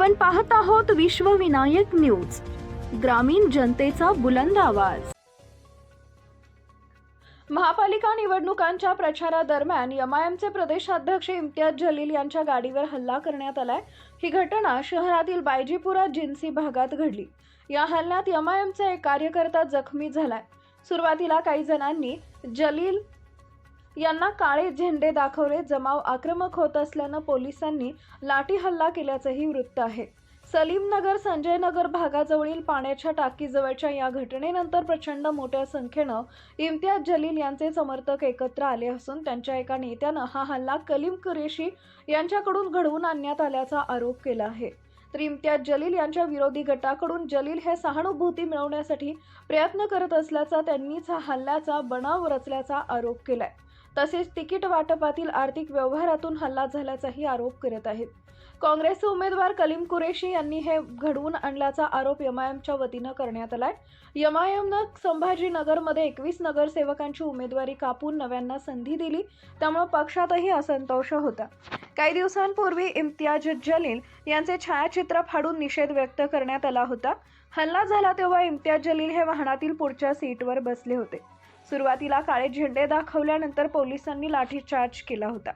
आपण पाहत आहोत विश्वविनायक न्यूज ग्रामीण जनतेचा बुलंद आवाज. महापालिका निवडणुकांच्या प्रचारादरम्यान एमआयएमचे प्रदेशाध्यक्ष इम्तियाज जलील यांच्या गाडीवर हल्ला करण्यात आलाय. ही घटना शहरातील बायजीपुरा जिन्सी भागात घडली. या हल्ल्यात एमआयएमचा एक कार्यकर्ता जखमी झालाय. सुरुवातीला काही जणांनी जलील यांना काळे झेंडे दाखवले. जमाव आक्रमक होत असल्यानं पोलिसांनी लाठी हल्ला केल्याचंही वृत्त आहे. सलीमनगर संजयनगर भागाजवळील पाण्याच्या टाकीजवळच्या या घटनेनंतर प्रचंड मोठ्या संख्येनं इम्तियाज जलील यांचे समर्थक एकत्र आले असून त्यांच्या एका नेत्यानं हा हल्ला कलीम कुरेशी यांच्याकडून घडवून आणण्यात आल्याचा आरोप केला आहे. तर इम्तियाज जलील यांच्या विरोधी गटाकडून जलील हे सहानुभूती मिळवण्यासाठी प्रयत्न करत असल्याचा त्यांनीच हा हल्ल्याचा बनाव रचल्याचा आरोप केलाय. तसेच तिकीट वाटपातील आर्थिक व्यवहारातून हल्ला झाल्याचाही आरोप करत आहेत. काँग्रेसचे उमेदवार कलीम कुरेशी यांनी हे घडवून आणल्याचा आरोप एमआयएमच्या वतीनं करण्यात आलाय. एमआयएमनं संभाजीनगरमध्ये एकवीस नगरसेवकांची उमेदवारी कापून नव्यांना संधी दिली. त्यामुळे पक्षातही असंतोष होता. काही दिवसांपूर्वी इम्तियाज जलील यांचे छायाचित्र फाडून निषेध व्यक्त करण्यात आला होता. हल्ला झाला तेव्हा इम्तियाज जलील हे वाहनातील पुढच्या सीटवर बसले होते. सुरुवातीला काळे झेंडे दाखवल्यानंतर पोलिसांनी लाठीचार्ज केला होता.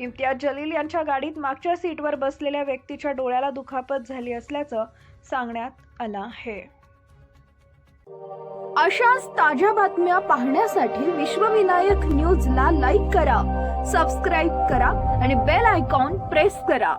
इम्तियाज जलील यांच्या गाडीत मागच्या सीटवर बसलेल्या व्यक्तीच्या डोळ्याला दुखापत झाली असल्याचं सांगण्यात आलं आहे. अशाच ताज्या बातम्या पाहण्यासाठी विश्वविनायक न्यूजला लाईक करा सबस्क्राईब करा आणि बेल आयकॉन प्रेस करा.